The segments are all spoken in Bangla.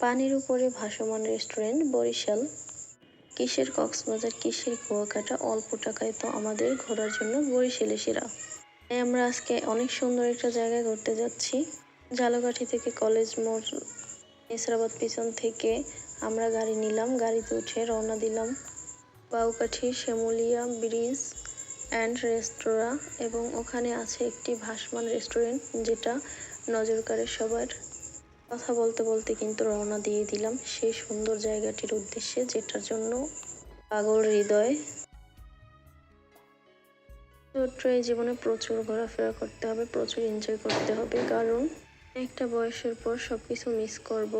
পানির উপরে ভাসমান রেস্টুরেন্ট, বরিশাল। কিসের কক্সবাজার, কিসের কুয়াকাটা, অল্প টাকায় তো আমাদের ঘোরার জন্য বরিশালে সেরা। তাই আমরা আজকে অনেক সুন্দর একটা জায়গায় ঘুরতে যাচ্ছি। ঝালকাঠি থেকে কলেজ মোড়, নেসরাবাদ পিছন থেকে আমরা গাড়ি নিলাম, গাড়িতে উঠে রওনা দিলাম। বাউকাঠি, শ্যামলিয়া, ব্রিজ অ্যান্ড রেস্তোরাঁ এবং ওখানে আছে একটি ভাসমান রেস্টুরেন্ট যেটা নজর কাড়ে সবার কথা বলতে বলতে কিন্তু রওনা দিয়ে দিলাম সেই সুন্দর জায়গাটির উদ্দেশ্যে, যেটার জন্য পাগল হৃদয়। এই জীবনে প্রচুর ঘোরাফেরা করতে হবে, প্রচুর এনজয় করতে হবে, কারণ একটা বয়সের পর সব কিছু মিস করব।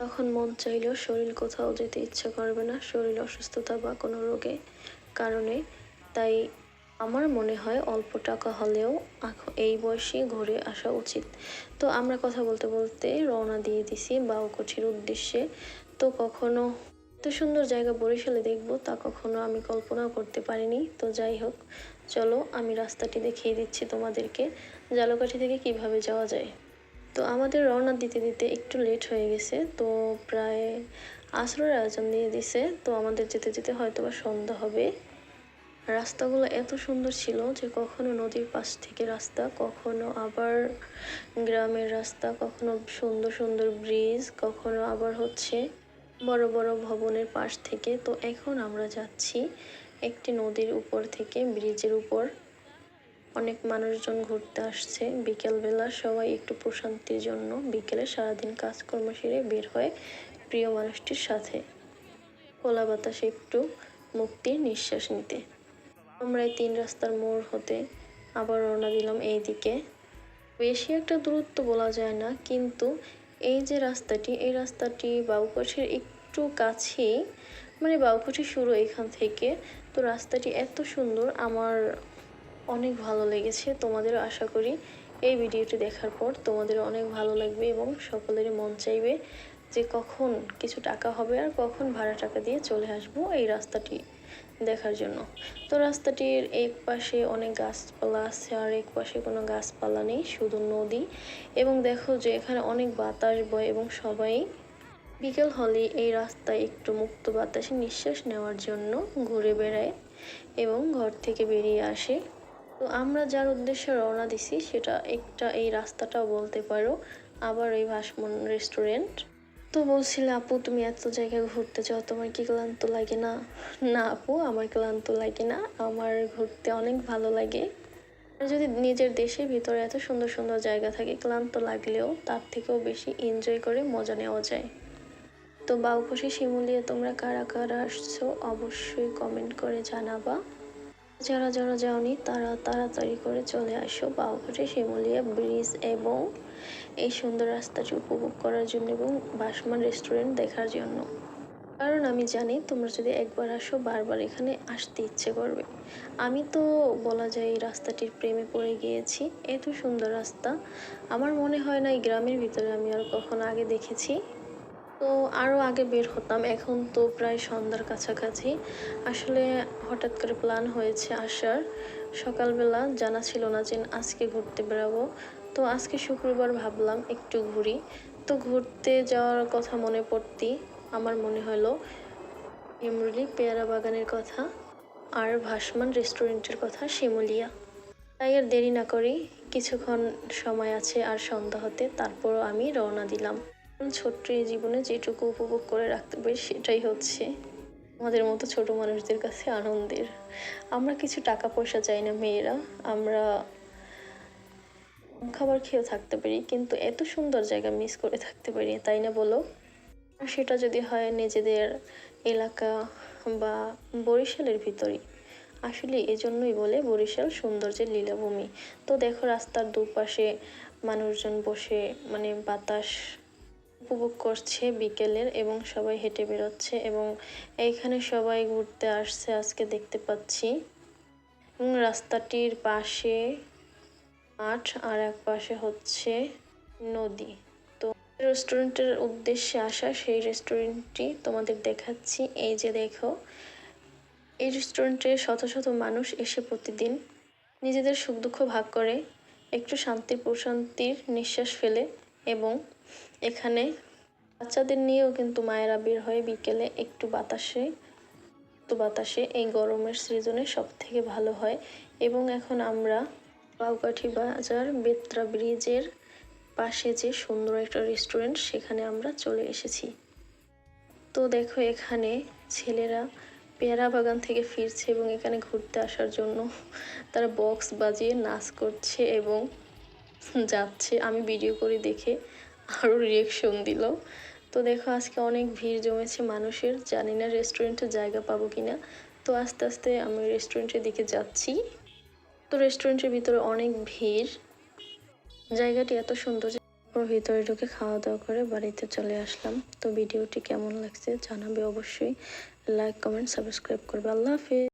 তখন মন চাইলেও শরীর কোথাও যেতে ইচ্ছা করবে না, শরীর অসুস্থতা বা কোনো রোগে কারণে। তাই আমার মনে হয় অল্প টাকা হলেও এই বয়সে ঘুরে আসা উচিত। তো আমরা কথা বলতে বলতে রওনা দিয়ে দিছি বাউকুঠির উদ্দেশ্যে। তো কখনো এত সুন্দর জায়গা বরিশালে দেখব তা কখনো আমি কল্পনাও করতে পারিনি। তো যাই হোক, চলো আমি রাস্তাটি দেখিয়ে দিচ্ছি তোমাদেরকে, জালকাঠি থেকে কীভাবে যাওয়া যায়। তো আমাদের রওনা দিতে দিতে একটু লেট হয়ে গেছে, তো প্রায় আসরের আয়োজন দিয়ে দিছে। তো আমাদের যেতে যেতে হয়তো বা সন্ধ্যা হবে। রাস্তাগুলো এত সুন্দর ছিল যে কখনো নদীর পাশ থেকে রাস্তা, কখনো আবার গ্রামের রাস্তা, কখনো সুন্দর সুন্দর ব্রিজ কখনো আবার হচ্ছে বড় বড় ভবনের পাশ থেকে। তো এখন আমরা যাচ্ছি একটি নদীর উপর থেকে ব্রিজের উপর। অনেক মানুষজন ঘুরতে আসছে। বিকেলবেলা সবাই একটু প্রশান্তির জন্য বিকেলে সারাদিন কাজকর্ম সেরে বের হয় প্রিয় মানুষটির সাথে। খোলা বাতাসে একটু মুক্তির নিঃশ্বাস নিতে। আমরা এই তিন রাস্তার মোড় হতে আবার রওনা দিলাম এই দিকে বেশি একটা দূরত্ব বলা যায় না, কিন্তু এই যে রাস্তাটি, এই রাস্তাটি বাবুকাঠির একটু কাছেই মানে বাবুকাঠি শুরু এখান থেকে। তো রাস্তাটি এত সুন্দর, আমার অনেক ভালো লেগেছে। তোমাদেরও আশা করি এই ভিডিওটি দেখার পর তোমাদের অনেক ভালো লাগবে এবং সকলেরই মন চাইবে যে কখন কিছু টাকা হবে আর কখন ভাড়া টাকা দিয়ে চলে আসব এই রাস্তাটি। দেখার জন্য। তো রাস্তাটির এক পাশে অনেক গাছপালা আছে আর এক পাশে কোনো গাছপালা নেই, শুধু নদী। এবং দেখো যে এখানে অনেক বাতাস বয় এবং সবাই বিকেল হলে এই রাস্তায় একটু মুক্ত বাতাসে নিঃশ্বাস নেওয়ার জন্য ঘুরে বেড়ায় এবং ঘর থেকে বেরিয়ে আসে। তো আমরা যার উদ্দেশ্যে রওনা দিছি, সেটা একটা এই রাস্তাটাও বলতে পারো। আবার এই ভাসমন রেস্টুরেন্ট তো বলছিলে, আপু, তুমি এত জায়গায় ঘুরতে যাও, তোমার কি ক্লান্ত লাগে না? না, আপু, আমার ক্লান্ত লাগে না, আমার ঘুরতে অনেক ভালো লাগে। যদি নিজের দেশের ভিতরে এত সুন্দর সুন্দর জায়গা থাকে, ক্লান্ত লাগলেও তার থেকেও বেশি এনজয় করে মজা নেওয়া যায়। তো বাউকুশি শিমুলিয়ে, তোমরা কারা কারা আসছো, অবশ্যই কমেন্ট করে জানাবা। যারা যারা যাওনি, তারা তাড়াতাড়ি করে চলে আসো। বাউঘাটে শিমুলিয়া ব্রিজ এবং এই সুন্দর রাস্তাটি উপভোগ করার জন্য এবং বাসমান রেস্টুরেন্ট দেখার জন্য। কারণ আমি জানি তোমরা যদি একবার আসো, বারবার এখানে আসতে ইচ্ছে করবে। আমি তো বলা যায় এই রাস্তাটির প্রেমে পড়ে গিয়েছি। এত সুন্দর রাস্তা। আমার মনে হয় না এই গ্রামের ভিতরে আমি আর কখনো আগে দেখেছি। তো আরও আগে বের হতাম, এখন তো প্রায় সন্ধ্যার কাছাকাছি। আসলে হঠাৎ করে প্ল্যান হয়েছে আসার। সকালবেলা জানা ছিল না যে আজকে ঘুরতে বেরাবো। তো আজকে শুক্রবার ভাবলাম একটু ঘুরি। তো ঘুরতে যাওয়ার কথা মনে পড়তেই আমার মনে হলো এমরুলি পেয়ারা বাগানের কথা আর ভাসমান রেস্টুরেন্টের কথা শিমুলিয়া। তাই আর দেরি না করি, কিছুক্ষণ সময় আছে আর সন্ধ্যা হতে, তারপরও আমি রওনা দিলাম। ছোট্ট এই জীবনে যেটুকু উপভোগ করে রাখতে পারি সেটাই হচ্ছে আমাদের মতো ছোট মানুষদের কাছে আনন্দের। আমরা কিছু টাকা পয়সা চাই না মেয়েরা, আমরা খাবার খেয়েও থাকতে পারি, কিন্তু এত সুন্দর জায়গা মিস করে থাকতে পারি, তাই না বলো? সেটা যদি হয় নিজেদের এলাকা বা বরিশালের ভিতরেই। আসলে এজন্যই বলে বরিশাল সৌন্দর্যের লীলাভূমি। তো দেখো রাস্তার দুপাশে মানুষজন বসে মানে বাতাস উপভোগ করছে বিকেলের এবং সবাই হেঁটে বেরোচ্ছে এবং এইখানে সবাই ঘুরতে আসছে, আজকে দেখতে পাচ্ছি। এবং রাস্তাটির পাশে মাঠ আর এক পাশে হচ্ছে নদী। তো রেস্টুরেন্টের উদ্দেশ্যে আসা, সেই রেস্টুরেন্টটি তোমাদের দেখাচ্ছি। এই যে দেখো, এই রেস্টুরেন্টে শত শত মানুষ এসে প্রতিদিন নিজেদের সুখ দুঃখ ভাগ করে, একটু শান্তির প্রশান্তির নিঃশ্বাস ফেলে এবং এখানে বাচ্চাদের নিয়েও কিন্তু মায়েরা বের হয় বিকেলে একটু বাতাসে একটু বাতাসে। এই গরমের সিজনে সব থেকে ভালো হয়। এবং এখন আমরা পাউকাঠি বাজার বেত্রা ব্রিজের পাশে যে সুন্দর একটা রেস্টুরেন্ট, সেখানে আমরা চলে এসেছি। তো দেখো এখানে ছেলেরা পেয়ারা বাগান থেকে ফিরছে এবং এখানে ঘুরতে আসার জন্য তারা বক্স বাজিয়ে নাচ করছে এবং যাচ্ছে। আমি ভিডিও করে দেখে আরও রিয়েকশন দিল। তো দেখো আজকে অনেক ভিড় জমেছে মানুষের, জানি না রেস্টুরেন্টে জায়গা পাবো কিনা। তো আস্তে আস্তে আমি রেস্টুরেন্টের দিকে যাচ্ছি। তো রেস্টুরেন্টের ভিতরে অনেক ভিড়। জায়গাটি এত সুন্দর ওর ভিতরে ঢুকে খাওয়া দাওয়া করে বাড়িতে চলে আসলাম। তো ভিডিওটি কেমন লাগছে জানাবে অবশ্যই। লাইক কমেন্ট সাবস্ক্রাইব করবে। আল্লাহ হাফিজ।